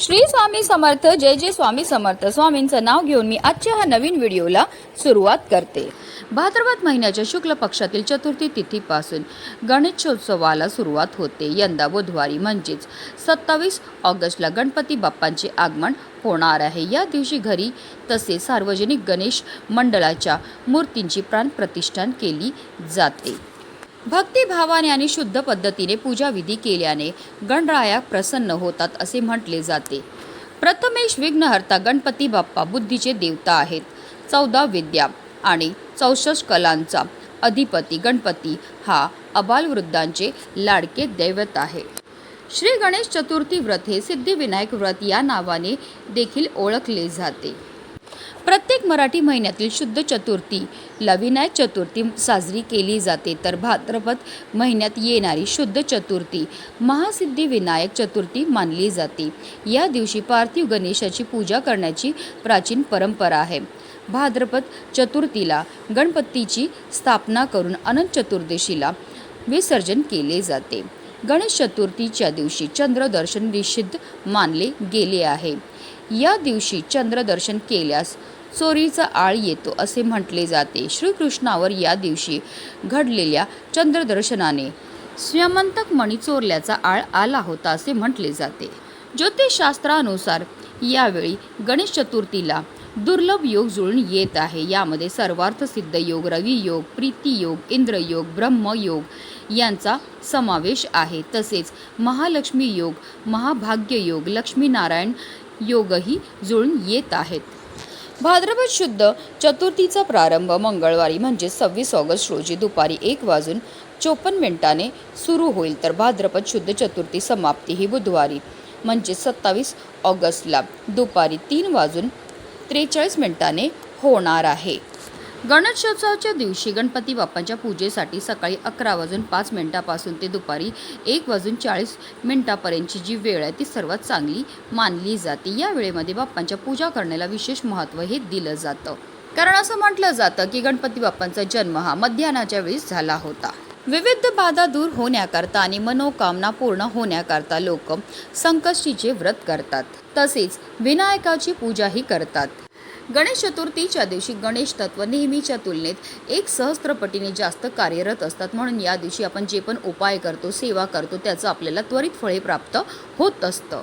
श्री स्वामी समर्थ जय जय स्वामी समर्थ. स्वामींचं नाव घेऊन मी आजच्या ह्या नवीन व्हिडिओला सुरुवात करते. भाद्रपद महिन्याच्या शुक्ल पक्षातील चतुर्थी तिथीपासून गणेशोत्सवाला सुरुवात होते. यंदा बुधवारी म्हणजेच सत्तावीस ऑगस्टला गणपती बाप्पांचे आगमन होणार आहे. या दिवशी घरी तसेच सार्वजनिक गणेश मंडळाच्या मूर्तींची प्राणप्रतिष्ठान केली जाते. भक्तिभावाने आणि शुद्ध पद्धतीने पूजाविधी केल्याने गणराया प्रसन्न होतात असे म्हटले जाते. प्रथमेश विघ्नहर्ता गणपती बाप्पा बुद्धीचे देवता आहेत. चौदा विद्या आणि चौसष्ट कलांचा अधिपती गणपती हा अबालवृद्धांचे लाडके दैवत आहे. श्री गणेश चतुर्थी व्रत हे सिद्धिविनायक व्रत या नावाने देखील ओळखले जाते. प्रत्येक मराठी महिन्यातील शुद्ध चतुर्थी लविनायक चतुर्थी साजरी केली जाते. तर भाद्रपद महिन्यात येणारी शुद्ध चतुर्थी महासिद्धी विनायक चतुर्थी मानली जाते. या दिवशी पार्थिव गणेशाची पूजा करण्याची प्राचीन परंपरा आहे. भाद्रपद चतुर्थीला गणपतीची स्थापना करून अनंत चतुर्दशीला विसर्जन केले जाते. गणेश चतुर्थीच्या दिवशी चंद्रदर्शन निषिद्ध मानले गेले आहे. या दिवशी चंद्रदर्शन केल्यास चोरीचा आळ येतो असे म्हटले जाते. श्रीकृष्णावर या दिवशी घडलेल्या चंद्रदर्शनाने स्वयंतक मणी चोरल्याचा आळ आला होता असे म्हटले जाते. ज्योतिषशास्त्रानुसार यावेळी गणेश चतुर्थीला दुर्लभ योग जुळून येत आहे. यामध्ये सर्वार्थ सिद्ध योग रवी योग प्रीती योग इंद्रयोग ब्रह्मयोग यांचा समावेश आहे. तसेच महालक्ष्मी योग महाभाग्य योग लक्ष्मीनारायण योगही जुळून येत आहेत. भाद्रपद शुद्ध चतुर्थीचा प्रारंभ मंगळवारी म्हणजे सव्वीस ऑगस्ट रोजी दुपारी एक वाजून चोपन्न मिनिटाने सुरू होईल. तर भाद्रपद शुद्ध चतुर्थी समाप्ती ही बुधवारी म्हणजे सत्तावीस ऑगस्टला दुपारी तीन वाजून त्रेचाळीस मिनिटाने होणार आहे. गणेशोत्सवाच्या दिवशी गणपती बाप्पांच्या पूजेसाठी सकाळी अकरा वाजून पाच मिनिटापासून ते दुपारी एक वाजून चाळीस मिनिटापर्यंतची जी वेळ आहे ती सर्वात चांगली मानली जाते. या वेळेमध्ये बाप्पांच्या पूजा करण्याला विशेष महत्त्व हे दिलं जातं. कारण असं म्हटलं जातं की गणपती बाप्पांचा जन्म हा मध्याह्नाच्या वेळेस झाला होता. विविध बाधा दूर होण्याकरता आणि मनोकामना पूर्ण होण्याकरता लोक संकष्टीचे व्रत करतात. तसेच विनायकाची पूजाही करतात. गणेश चतुर्थीच्या दिवशी गणेश तत्व नेहमीच्या तुलनेत एक सहस्त्रपटीने जास्त कार्यरत असतात. म्हणून या दिवशी आपण जे पण उपाय करतो सेवा करतो त्याचं आपल्याला त्वरित फळे प्राप्त होत असतं.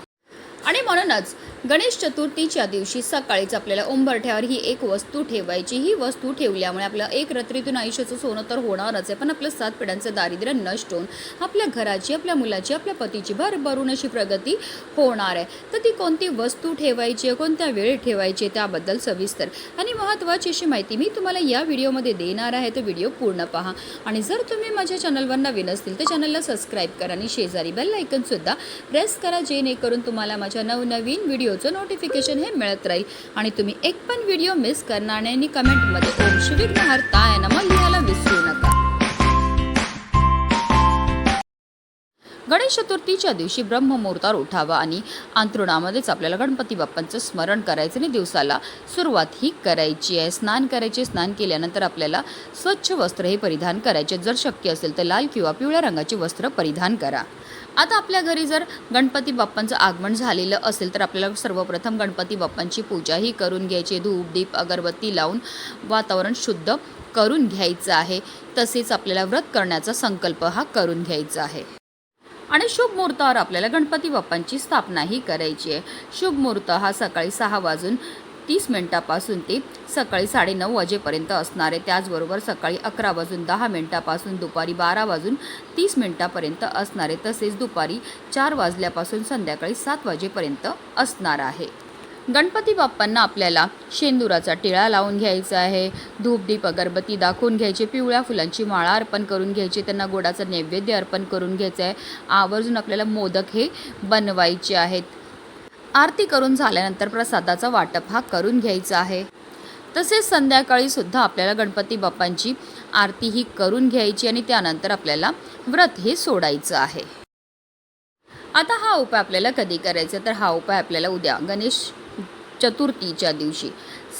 आणि म्हणूनच गणेश चतुर्थीच्या दिवशी सकाळीच आपल्याला उंबरठ्यावर ही एक वस्तू ठेवायची. ही वस्तू ठेवल्यामुळे आपलं एक रात्रीतून आयुष्याचं सोनं तर होणारच आहे. पण आपलं सात पिढ्यांचं दारिद्र्य नष्ट होऊन आपल्या घराची आपल्या मुलाची आपल्या पतीची भरभरून अशी प्रगती होणार आहे. तर ती कोणती वस्तू ठेवायची आहे कोणत्या वेळ ठेवायची आहे त्याबद्दल सविस्तर आणि महत्त्वाची अशी माहिती मी तुम्हाला या व्हिडिओमध्ये देणार आहे. तर व्हिडिओ पूर्ण पहा. आणि जर तुम्ही माझ्या चॅनलवर नवीन असतील तर चॅनलला सबस्क्राईब करा आणि शेजारी बेल सुद्धा प्रेस करा जेणेकरून तुम्हाला माझ्या नवनवीन व्हिडिओ व्हिडिओचं नोटिफिकेशन हे मिळत राहील. आणि तुम्ही एक पण व्हिडिओ मिस करणार नाही आणि कमेंटमध्ये ओम श्री विघ्नहर्ताय नमः लिहायला विसरू नका. गणेश चतुर्थीच्या दिवशी ब्रह्ममुहूर्तावर उठावा आणि अंथरुणामध्येच आपल्याला गणपती बाप्पांचं स्मरण करायचं आणि दिवसाला सुरुवात ही करायची आहे. स्नान करायचे स्नान केल्यानंतर आपल्याला स्वच्छ वस्त्र हे परिधान करायचे. जर शक्य असेल तर लाल किंवा पिवळ्या रंगाचे वस्त्र परिधान करा. आता आपल्या घरी जर गणपती बाप्पांचं आगमन झालेलं असेल तर आपल्याला सर्वप्रथम गणपती बाप्पांची पूजाही करून घ्यायची धूप दीप अगरबत्ती लावून वातावरण शुद्ध करून घ्यायचं आहे. तसेच आपल्याला व्रत करण्याचा संकल्प हा करून घ्यायचा आहे. आणि शुभ मुहूर्तावर आपल्याला गणपती बाप्पांची स्थापनाही करायची आहे. शुभ मुहूर्त हा सकाळी सहा वाजून तीस मिनिटापासून ते सकाळी साडेनऊ वाजेपर्यंत असणार आहे. त्याचबरोबर सकाळी अकरा वाजून दहा मिनिटापासून दुपारी बारा वाजून तीस मिनिटापर्यंत असणार आहे. तसेच दुपारी चार वाजल्यापासून संध्याकाळी सात वाजेपर्यंत असणार आहे. गणपती बाप्पांना आपल्याला शेंदुराचा टिळा लावून घ्यायचा आहे. धूपदीप अगरबत्ती दाखवून घ्यायचे. पिवळ्या फुलांची माळा अर्पण करून घ्यायची. त्यांना गोडाचं नैवेद्य अर्पण करून घ्यायचं आहे. आवर्जून आपल्याला मोदक हे बनवायचे आहेत. आरती करून झाल्यानंतर प्रसादाचा वाटप हा करून घ्यायचा आहे. तसेच संध्याकाळी सुद्धा आपल्याला गणपती बाप्पांची आरती ही करून घ्यायची आणि त्यानंतर आपल्याला व्रत हे सोडायचं आहे. आता हा उपाय आपल्याला कधी करायचा तर हा उपाय आपल्याला उद्या गणेश चतुर्थीच्या दिवशी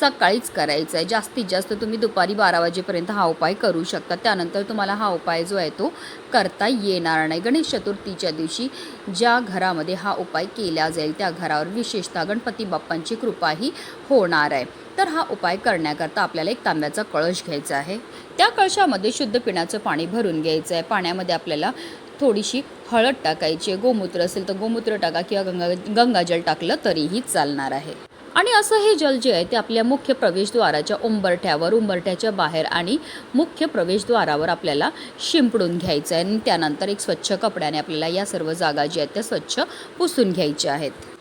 सकाळीच करायचा आहे. जास्तीत जास्त तुम्ही दुपारी बारा वाजेपर्यंत हा उपाय करू शकता. त्यानंतर तुम्हाला हा उपाय जो आहे तो करता येणार नाही. गणेश चतुर्थीच्या दिवशी ज्या घरामध्ये हा उपाय केला जाईल त्या घरावर विशेषतः गणपती बाप्पांची कृपाही होणार आहे. तर हा उपाय करण्याकरता आपल्याला एक तांब्याचा कळश घ्यायचा आहे. त्या कळशामध्ये शुद्ध पिण्याचं पाणी भरून घ्यायचं आहे. पाण्यामध्ये आपल्याला थोडीशी हळद टाकायची आहे. गोमूत्र असेल तर गोमूत्र टाका किंवा गंगा गंगाजल टाकलं तरीही चालणार आहे. आणि असं हे जल जे आहे ते आपल्या मुख्य प्रवेशद्वाराच्या उंबरठ्यावर उंबरठ्याच्या बाहेर आणि मुख्य प्रवेशद्वारावर आपल्याला शिंपडून घ्यायचं आहे. आणि त्यानंतर एक स्वच्छ कपड्याने आपल्याला या सर्व जागा ज्या आहेत त्या स्वच्छ पुसून घ्यायच्या आहेत.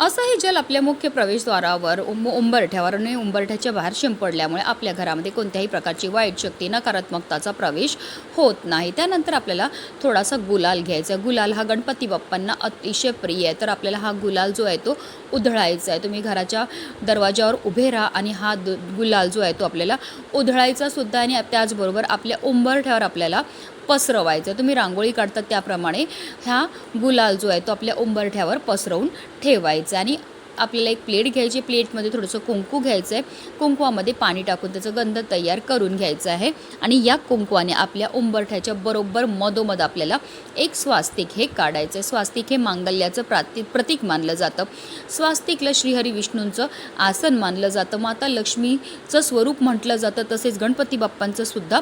असं हे जल आपल्या मुख्य प्रवेशद्वारावर उंब उंबरठ्यावर आणि उंबरठ्याच्या बाहेर शिंपडल्यामुळे आपल्या घरामध्ये कोणत्याही प्रकारची वाईट शक्ती नकारात्मकताचा प्रवेश होत नाही. त्यानंतर आपल्याला थोडासा गुलाल घ्यायचा आहे. गुलाल हा गणपती बाप्पांना अतिशय प्रिय आहे. तर आपल्याला हा गुलाल जो आहे तो उधळायचा आहे. तुम्ही घराच्या दरवाजावर उभे राहा आणि हा दु गुलाल जो आहे तो आपल्याला उधळायचा सुद्धा आणि त्याचबरोबर आपल्या उंबरठ्यावर आपल्याला पसरवायचं. तुम्ही रांगोळी काढतात त्याप्रमाणे ह्या गुलाल जो आहे तो आपल्या उंबरठ्यावर पसरवून ठेवायचा. आणि आपल्याला एक प्लेट घ्यायची. प्लेटमध्ये थोडंसं कुंकू घ्यायचं आहे कुंकवामध्ये पाणी टाकून त्याचं गंध तयार करून घ्यायचं आहे. आणि या कुंकवाने आपल्या उंबरठ्याच्या बरोबर मधोमध आपल्याला एक स्वास्तिक हे काढायचं आहे स्वास्तिक हे मांगल्याचं प्राती प्रतीक मानलं जातं. स्वास्तिकला श्रीहरी विष्णूंचं आसन मानलं जातं. माता लक्ष्मीचं स्वरूप म्हटलं जातं. तसेच गणपती बाप्पांचं सुद्धा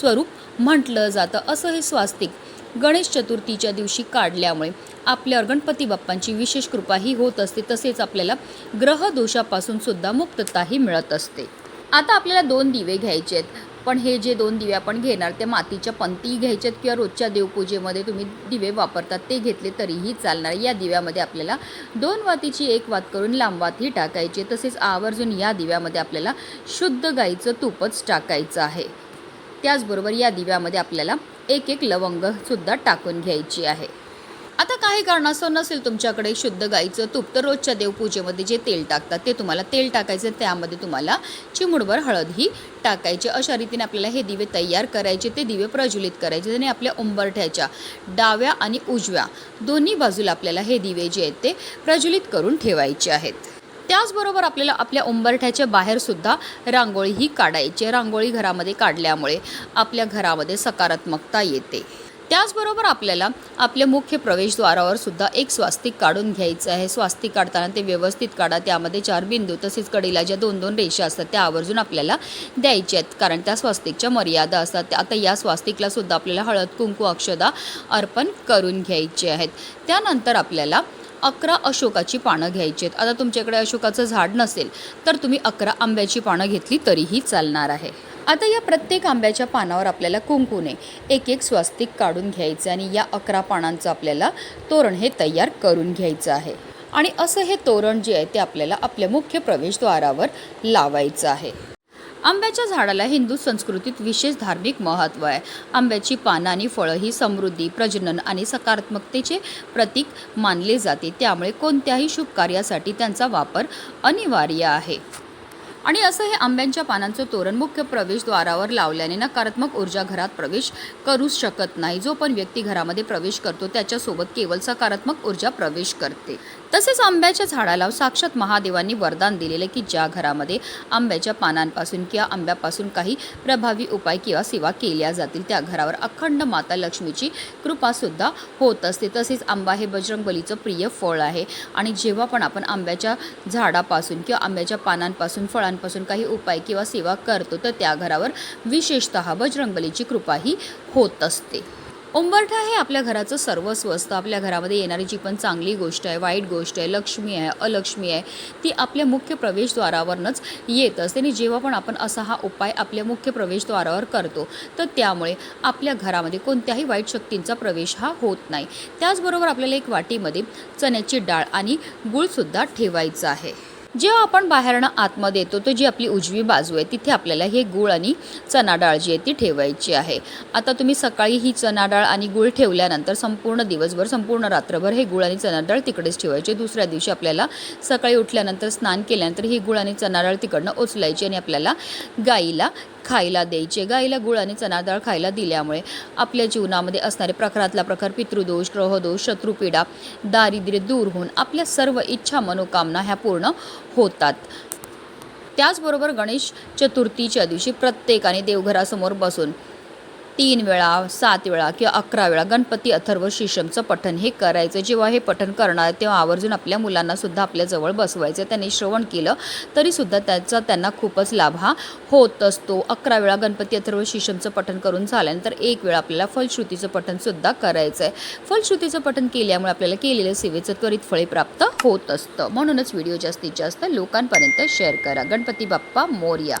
स्वरूप म्हटलं जातं असं हे स्वास्तिक. गणेश चतुर्थीच्या दिवशी काढल्यामुळे आपल्यावर गणपती बाप्पांची विशेष कृपाही होत असते तसेच आपल्याला ग्रहदोषापासून सुद्धा मुक्तताही मिळत असते. आता आपल्याला दोन दिवे घ्यायचे आहेत. पण हे जे दोन दिवे आपण घेणार ते मातीच्या पंती घ्यायच्यात किंवा रोजच्या देवपूजेमध्ये तुम्ही दिवे वापरतात ते घेतले तरीही चालणार. या दिव्यामध्ये आपल्याला दोन वातीची एक वात करून लांब वातही टाकायची तसेच आवर्जून या दिव्यामध्ये आपल्याला शुद्ध गाईचं तूपच टाकायचं आहे. त्याचबरोबर या दिव्यामध्ये आपल्याला एक एक लवंगसुद्धा टाकून घ्यायची आहे. आता काही कारणास्तव नसेल तुमच्याकडे शुद्ध गाईचं तूप तर रोजच्या देवपूजेमध्ये जे तेल टाकतात ते तुम्हाला तेल टाकायचं त्यामध्ये तुम्हाला चिमुडभर हळदही टाकायची. अशा रीतीने आपल्याला हे दिवे तयार करायचे ते दिवे प्रज्वलित करायचे आणि आपल्या उंबरठ्याच्या डाव्या आणि उजव्या दोन्ही बाजूला आपल्याला हे दिवे जे आहेत ते प्रज्वलित करून ठेवायचे आहेत. त्याचबरोबर आपल्याला आपल्या उंबरठ्याच्या बाहेरसुद्धा रांगोळी रांगोळीही काढायची आहे. रांगोळी घरामध्ये काढल्यामुळे आपल्या घरामध्ये सकारात्मकता येते. त्याचबरोबर आपल्याला आपल्या मुख्य प्रवेशद्वारावर सुद्धा एक स्वास्तिक काढून घ्यायचं आहे. स्वास्तिक काढताना ते व्यवस्थित काढा. त्यामध्ये चार बिंदू तसेच कडीला ज्या दोन दोन रेषा असतात त्या आवर्जून आपल्याला द्यायच्या आहेत. कारण त्या स्वास्तिकच्या मर्यादा असतात. आता या स्वास्तिकला सुद्धा आपल्याला हळद कुंकू अक्षदा अर्पण करून घ्यायचे आहेत. त्यानंतर आपल्याला अकरा अशोकाची पानं घ्यायची आहेत. आता तुमच्याकडे अशोकाचं झाड नसेल तर तुम्ही अकरा आंब्याची पानं घेतली तरीही चालणार आहे. आता या प्रत्येक आंब्याच्या पानावर आपल्याला कुंकूने एक एक स्वस्तिक काढून घ्यायचं आणि या अकरा पानांचं आपल्याला तोरण हे तयार करून घ्यायचं आहे. आणि असं हे तोरण जे आहे ते आपल्याला आपल्या मुख्य प्रवेशद्वारावर लावायचं आहे. आंब्याच्या झाडाला हिंदू संस्कृतीत विशेष धार्मिक महत्त्व आहे. आंब्याची पानं आणि फळं ही समृद्धी प्रजनन आणि सकारात्मकतेचे प्रतीक मानले जाते. त्यामुळे कोणत्याही शुभ कार्यासाठी त्यांचा वापर अनिवार्य आहे. आणि असं हे आंब्यांच्या पानांचं तोरण मुख्य प्रवेशद्वारावर लावल्याने नकारात्मक ऊर्जा घरात प्रवेश करूच शकत नाही. जो पण व्यक्ती घरामध्ये प्रवेश करतो त्याच्यासोबत केवळ सकारात्मक ऊर्जा प्रवेश करते. तसेच आंब्याच्या झाडाला साक्षात महादेवांनी वरदान दिलेले की ज्या घरामध्ये आंब्याच्या पानांपासून किंवा आंब्यापासून काही प्रभावी उपाय किंवा सेवा केल्या जातील त्या घरावर अखंड माता लक्ष्मीची कृपासुद्धा होत असते. तसेच आंबा हे बजरंगबलीचं प्रिय फळ आहे. आणि जेव्हा पण आपण आंब्याच्या झाडापासून किंवा आंब्याच्या पानांपासून फळांपासून काही उपाय किंवा सेवा करतो तर त्या घरावर विशेषतः बजरंगबलीची कृपाही होत असते. उंबरठा हे आपल्या घराचं सर्वस्व असतं. आपल्या घरामध्ये येणारी जी पण चांगली गोष्ट आहे वाईट गोष्ट आहे लक्ष्मी आहे अलक्ष्मी आहे ती आपल्या मुख्य प्रवेशद्वारावरनंच येत असते. आणि जेव्हा पण आपण असा हा उपाय आपल्या मुख्य प्रवेशद्वारावर करतो तर त्यामुळे आपल्या घरामध्ये कोणत्याही वाईट शक्तींचा प्रवेश हा होत नाही. त्याचबरोबर आपल्याला एक वाटीमध्ये चण्याची डाळ आणि गूळसुद्धा ठेवायचं आहे. जेव्हा आपण बाहेरनं आतमध्ये येतो तर जी आपली उजवी बाजू आहे तिथे आपल्याला हे गूळ आणि चना डाळ जी आहे ती ठेवायची आहे. आता तुम्ही सकाळी ही चना डाळ आणि गूळ ठेवल्यानंतर संपूर्ण दिवसभर संपूर्ण रात्रभर हे गूळ आणि चना डाळ तिकडेच ठेवायचे. दुसऱ्या दिवशी आपल्याला सकाळी उठल्यानंतर स्नान केल्यानंतर ही गूळ आणि चना डाळ तिकडनं उचलायची आणि आपल्याला गाईला खायला द्यायचे. गाईला गुळ आणि चणाडाळ खायला दिल्यामुळे आपल्या जीवनामध्ये असणारे प्रकारातला प्रकार पितृदोष ग्रहदोष शत्रुपीडा दारिद्र्य दूर होऊन आपल्या सर्व इच्छा मनोकामना ह्या पूर्ण होतात. त्याचबरोबर गणेश चतुर्थीच्या दिवशी प्रत्येकाने देवघरासमोर बसून तीन वेळा सात वेळा किंवा अकरा वेळा गणपती अथर्व शिशमचं पठण हे करायचं. जेव्हा हे पठण करणार तेव्हा आवर्जून आपल्या मुलांनासुद्धा आपल्याजवळ बसवायचं त्यांनी श्रवण केलं तरीसुद्धा त्याचा त्यांना खूपच लाभ हा होत असतो. अकरा वेळा गणपती अथर्व शिशमचं पठण करून झाल्यानंतर एक वेळा आपल्याला फलश्रुतीचं पठणसुद्धा करायचं आहे फलश्रुतीचं पठण केल्यामुळे आपल्याला केलेल्या सेवेचं त्वरित फळे प्राप्त होत असतं. म्हणूनच व्हिडिओ जास्तीत जास्त लोकांपर्यंत शेअर करा. गणपती बाप्पा मोर्या.